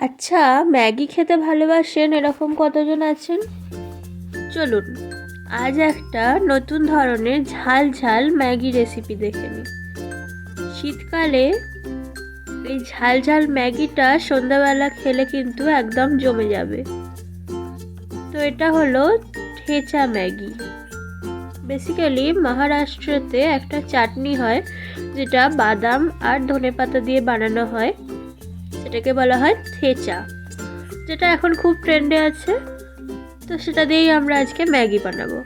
আচ্ছা ম্যাগি খেতে ভালোবাসেন এরকম কতজন আছেন? চলুন, আজ একটা নতুন ধরনের ঝাল ঝাল ম্যাগি রেসিপি দেখে নিই। শীতকালে এই ঝাল ঝাল ম্যাগিটা সন্ধ্যাবেলা খেলে কিন্তু একদম জমে যাবে। তো এটা হলো ঠেচা ম্যাগি। বেসিক্যালি মহারাষ্ট্রতে একটা চাটনি হয়, যেটা বাদাম আর ধনেপাতা দিয়ে বানানো হয়। সেটাকে বলা হয় থেচা, যেটা এখন খুব ট্রেন্ডে আছে। তো সেটা দিয়েই আমরা আজকে ম্যাগি বানাবো।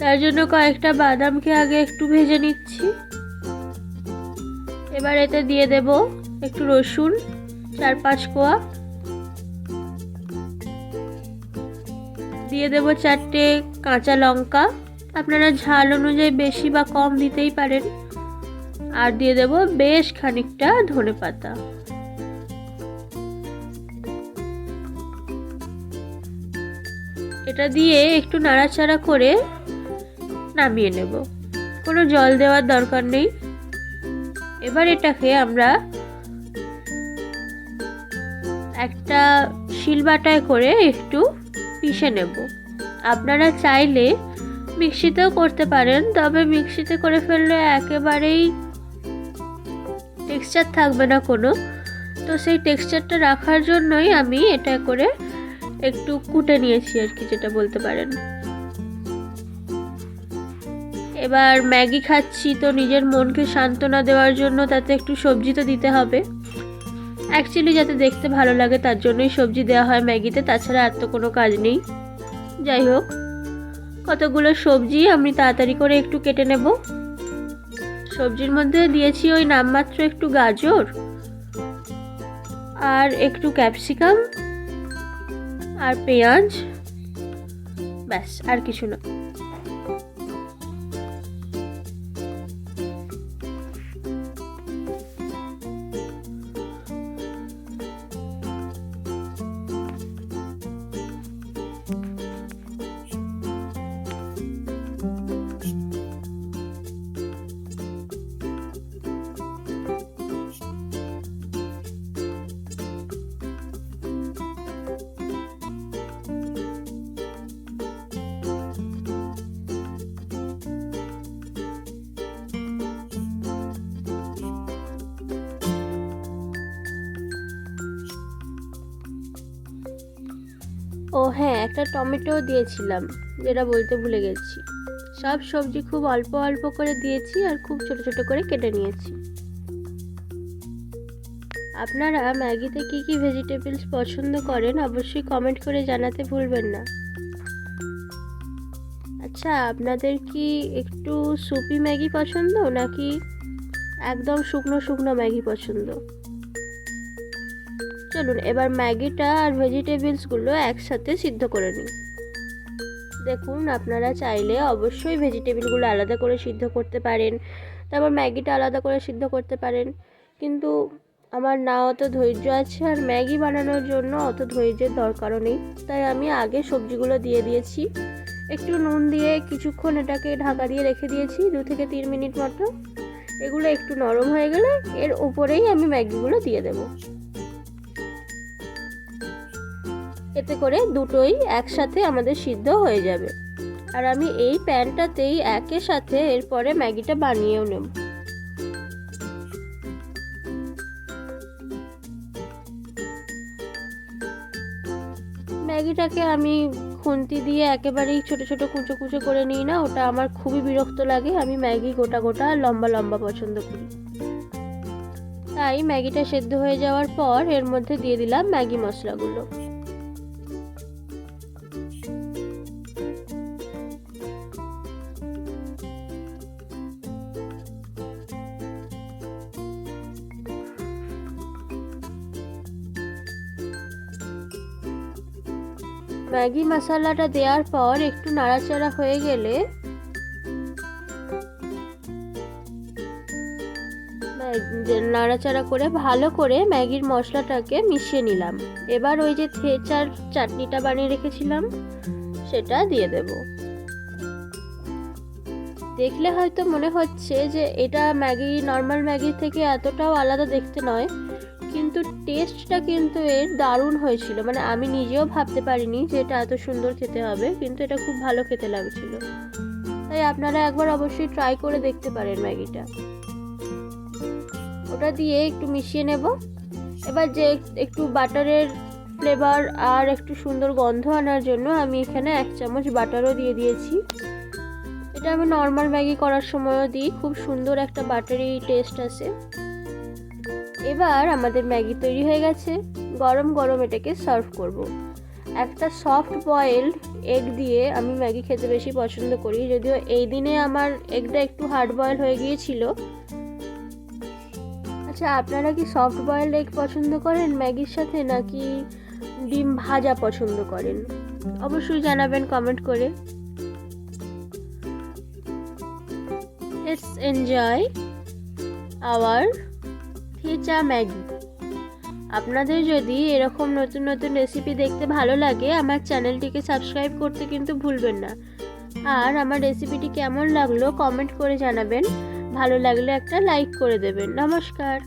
তার জন্য কয়েকটা বাদামকে আগে একটু ভেজে নিচ্ছি। এবার এতে দিয়ে দেব একটু রসুন চার পাঁচ কোয়া। দিয়ে দেব চারটে কাঁচা লঙ্কা। আপনারা ঝাল অনুযায়ী বেশি বা কম দিতেই পারেন। আর দিয়ে দেব বেশ খানিকটা ধনে পাতা। এটা দিয়ে একটু নাড়াচাড়া করে নামিয়ে নেব। কোনো জল দেওয়ার দরকার নেই। এবার এটাকে আমরা একটা শিলবাটায় করে একটু পিষে নেব। আপনারা চাইলে মিক্সিতেও করতে পারেন, তবে মিক্সিতে করে ফেললে একেবারেই টেক্সচার থাকবে না কোনো, তো সেই টেক্সচারটা রাখার জন্যই আমি এটা করে একটু কুটে নিয়েছি আর কি, যেটা বলতে পারেন। এবার ম্যাগি খাচ্ছি, তো নিজের মনকে সান্ত্বনা দেওয়ার জন্য তাতে একটু সবজি তো দিতে হবে। অ্যাকচুয়ালি যাতে দেখতে ভালো লাগে, তার জন্যই সবজি দেওয়া হয় ম্যাগিতে, তাছাড়া আর তো কোনো কাজ নেই। যাই হোক, কতগুলো সবজি আমি তাড়াতাড়ি করে একটু কেটে নেব। সবজির মধ্যে দিয়েছি ওই নামমাত্র একটু গাজর আর একটু ক্যাপসিকাম আর পেঁয়াজ। ব্যাস, আর কিছু না। ও হ্যাঁ একটা টমেটো দিয়েছিলাম, যেটা বলতে ভুলে গেছি। সব সবজি খুব অল্প অল্প করে দিয়েছি আর খুব ছোট ছোট করে কেটে নিয়েছি। আপনারা ম্যাগিতে কী কী ভেজিটেবলস পছন্দ করেন, অবশ্যই কমেন্ট করে জানাতে ভুলবেন না। আচ্ছা আপনাদের কি একটু সুপি ম্যাগি পছন্দ, নাকি একদম শুকনো শুকনো ম্যাগি পছন্দ? চলুন, এবার ম্যাগিটা আর ভেজিটেবলসগুলো একসাথে সিদ্ধ করে নিই। দেখুন, আপনারা চাইলে অবশ্যই ভেজিটেবলগুলো আলাদা করে সিদ্ধ করতে পারেন, তারপর ম্যাগিটা আলাদা করে সিদ্ধ করতে পারেন। কিন্তু আমার না অত ধৈর্য আছে আর ম্যাগি বানানোর জন্য অত ধৈর্যের দরকারও নেই, তাই আমি আগে সবজিগুলো দিয়ে দিয়েছি। একটু নুন দিয়ে কিছুক্ষণ এটাকে ঢাকা দিয়ে রেখে দিয়েছি, দু থেকে তিন মিনিট মতো। এগুলো একটু নরম হয়ে গেলে এর উপরেই আমি ম্যাগিগুলো দিয়ে দেবো। এতে করে দুটোই একসাথে আমাদের সিদ্ধ হয়ে যাবে। আর আমি এই প্যানটাতেই একের সাথে এরপরে ম্যাগিটা বানিয়েও নেব। ম্যাগিটাকে আমি খুন্তি দিয়ে একেবারেই ছোট ছোট কুচো কুচো করে নিই না, ওটা আমার খুবই বিরক্ত লাগে। আমি ম্যাগি গোটা গোটা লম্বা লম্বা পছন্দ করি। তাই ম্যাগিটা সেদ্ধ হয়ে যাওয়ার পর এর মধ্যে দিয়ে দিলাম ম্যাগি মশলাগুলো। ম্যাগি মশলাটা দেওয়ার পর একটু নাড়াচাড়া হয়ে গেলে নাড়াচাড়া করে ভালো করে ম্যাগির মশলাটাকে মিশিয়ে নিলাম। এবার ওই যে থেচার চাটনিটা বানিয়ে রেখেছিলাম, সেটা দিয়ে দেব। দেখলে হয়তো মনে হচ্ছে যে এটা ম্যাগি, নর্মাল ম্যাগির থেকে এতটাও আলাদা দেখতে নয় কিন্তু টেস্টটা কিন্তু এর দারুণ হয়েছিল। মানে আমি নিজেও ভাবতে পারিনি যে এটা এত সুন্দর খেতে হবে, কিন্তু এটা খুব ভালো খেতে লাগছিল। তাই আপনারা একবার অবশ্যই ট্রাই করে দেখতে পারেন ম্যাগিটা। ওটা দিয়ে একটু মিশিয়ে নেব। এবার যে একটু বাটারের ফ্লেভার আর একটু সুন্দর গন্ধ আনার জন্য আমি এখানে এক চামচ বাটারও দিয়ে দিয়েছি। এটা আমি নর্মাল ম্যাগি করার সময়ও দিই, খুব সুন্দর একটা বাটারি টেস্ট আসে। এবার আমাদের ম্যাগি তৈরি হয়ে গেছে। গরম গরম এটাকে সার্ভ করব। একটা সফট বয়েলড এগ দিয়ে আমি ম্যাগি খেতে বেশি পছন্দ করি, যদিও এই দিনে আমার এগটা একটু হার্ড বয়েল হয়ে গিয়েছিল। আচ্ছা আপনারা কি সফট বয়েলড এগ পছন্দ করেন ম্যাগির সাথে, নাকি ডিম ভাজা পছন্দ করেন? অবশ্যই জানাবেন কমেন্ট করে। Let's enjoy our thecha Maggi. আপনাদের যদি এরকম নতুন নতুন রেসিপি দেখতে ভালো লাগে, আমার চ্যানেলটিকে সাবস্ক্রাইব করতে কিন্তু ভুলবেন না। আর আমার রেসিপিটি কেমন লাগল কমেন্ট করে জানাবেন। ভালো লাগলে একটা লাইক করে দেবেন। নমস্কার।